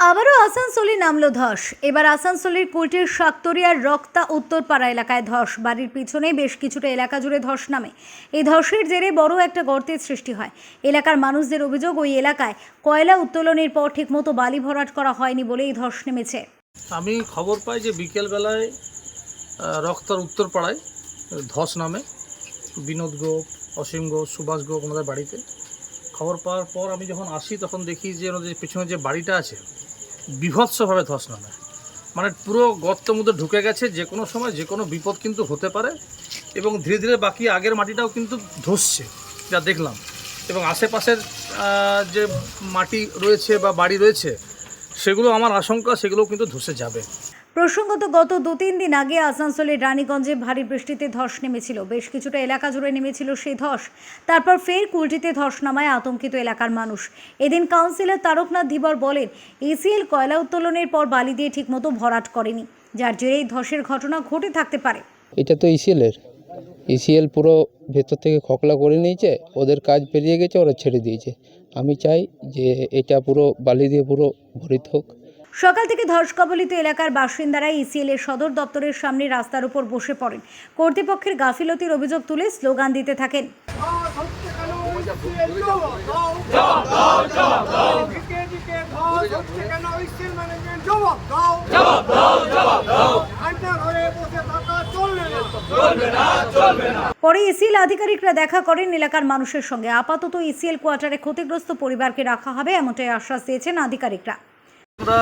আবারও আসানসোলে নামলো ধস। এবার আসানসোলের কুলটির শাকতরিয়ার রক্তা উত্তরপাড়া এলাকায় ধস। বাড়ির পিছনে বেশ কিছুটা এলাকা জুড়ে ধস নামে। এই ধসের জেরে বড় একটা গর্তের সৃষ্টি হয়। এলাকার মানুষদের অভিযোগ, ওই এলাকায় কয়লা উত্তোলনের পর ঠিকমতো বালি ভরাট করা হয়নি বলে এই ধস নেমেছে। আমি খবর পাই যে বিকেলবেলায় রক্তার উত্তরপাড়ায় ধস নামে। বিনোদ গোপ, অসীম গোপ, সুভাষ গোপ ওনাদের বাড়িতে। খবর পাওয়ার পর আমি যখন আসি তখন দেখি যে ওনাদের পেছনে যে বাড়িটা আছে বিভৎসভাবে ধস নামে। মানে পুরো গর্তের মধ্যে ঢুকে গেছে, যে কোনো সময় যে কোনো বিপদ কিন্তু হতে পারে এবং ধীরে ধীরে বাকি আগের মাটিটাও কিন্তু ধসছে, যা দেখলাম। এবং আশেপাশের যে মাটি রয়েছে বা বাড়ি রয়েছে সেগুলো আমার আশঙ্কা সেগুলোও কিন্তু ধসে যাবে। প্রসঙ্গত গত দু তিন দিন আগে আসানসোলের রানীগঞ্জে ভারী বৃষ্টিতে ধস নেমেছিল। বেশ কিছুটা এলাকা জুড়ে নেমেছিল সেই ধস। তারপর ফের কুলটিতে ধস নামায় আতঙ্কিত এলাকার মানুষ। এদিন কাউন্সিলর তারকনাথ ধীবর বলেন এসিএল কয়লা উত্তোলনের পর বালি দিয়ে ঠিকমতো ভরাট করেনি যার জেরে এই ধসের ঘটনা ঘটে থাকতে পারে। এটা তো ইসিএলের ইসিএল পুরো ভেতর থেকে খকলা করে নিয়েছে ওদের কাজ পেরিয়ে গেছে ওরা ছেড়ে দিয়েছে আমি চাই যে এটা পুরো বালি দিয়ে পুরো ভরিত হোক সকাল থেকে ধস কবলিত এলাকার বাসিন্দারা ইসিএল এর সদর দপ্তরের সামনে রাস্তার উপর বসে পড়েন কর্তৃপক্ষের গাফিলতির অভিযোগ তুলে স্লোগান দিতে থাকেন ধস হচ্ছে কেন স্টিল ম্যানেজমেন্ট জবাব দাও জবাব দাও জবাব দাও ঘণ্টার হয়ে বসে থাকা চলবে না পরে ইসিএল আধিকারিকরা দেখা করেন এলাকার মানুষের সঙ্গে। আপাতত ইসিএল কোয়ার্টারে ক্ষতিগ্রস্ত পরিবারকে রাখা হবে এমনটাই আশ্বাস দিয়েছেন আধিকারিকরা। আমরা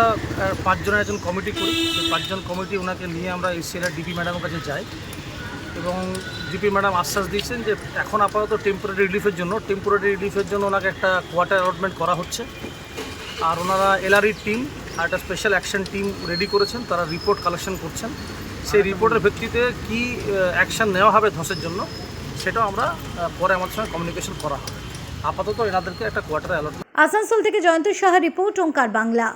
পাঁচজনের একজন কমিটি করি। পাঁচজন কমিটি ওনাকে নিয়ে আমরা এসিএলের ডিপি ম্যাডামের কাছে যাই। এবং ডিপি ম্যাডাম আশ্বাস দিয়েছেন যে এখন আপাতত টেম্পোরারি রিলিফের জন্য টেম্পোরারি রিলিফের জন্য ওনাকে একটা কোয়ার্টার অ্যালটমেন্ট করা হচ্ছে। আর ওনারা এলআরই টিম আর একটা স্পেশাল অ্যাকশন টিম রেডি করেছেন তারা রিপোর্ট কালেকশন করছেন। সেই রিপোর্টের ভিত্তিতে কি অ্যাকশন নেওয়া হবে ধসের জন্য সেটাও আমরা পরে আমাদের সঙ্গে কমিউনিকেশন করা হবে। আপাতত এনাদেরকে একটা কোয়ার্টার অ্যালার্ট আসানসোল থেকে জয়ন্ত সাহা রিপোর্ট ওঙ্কার বাংলা।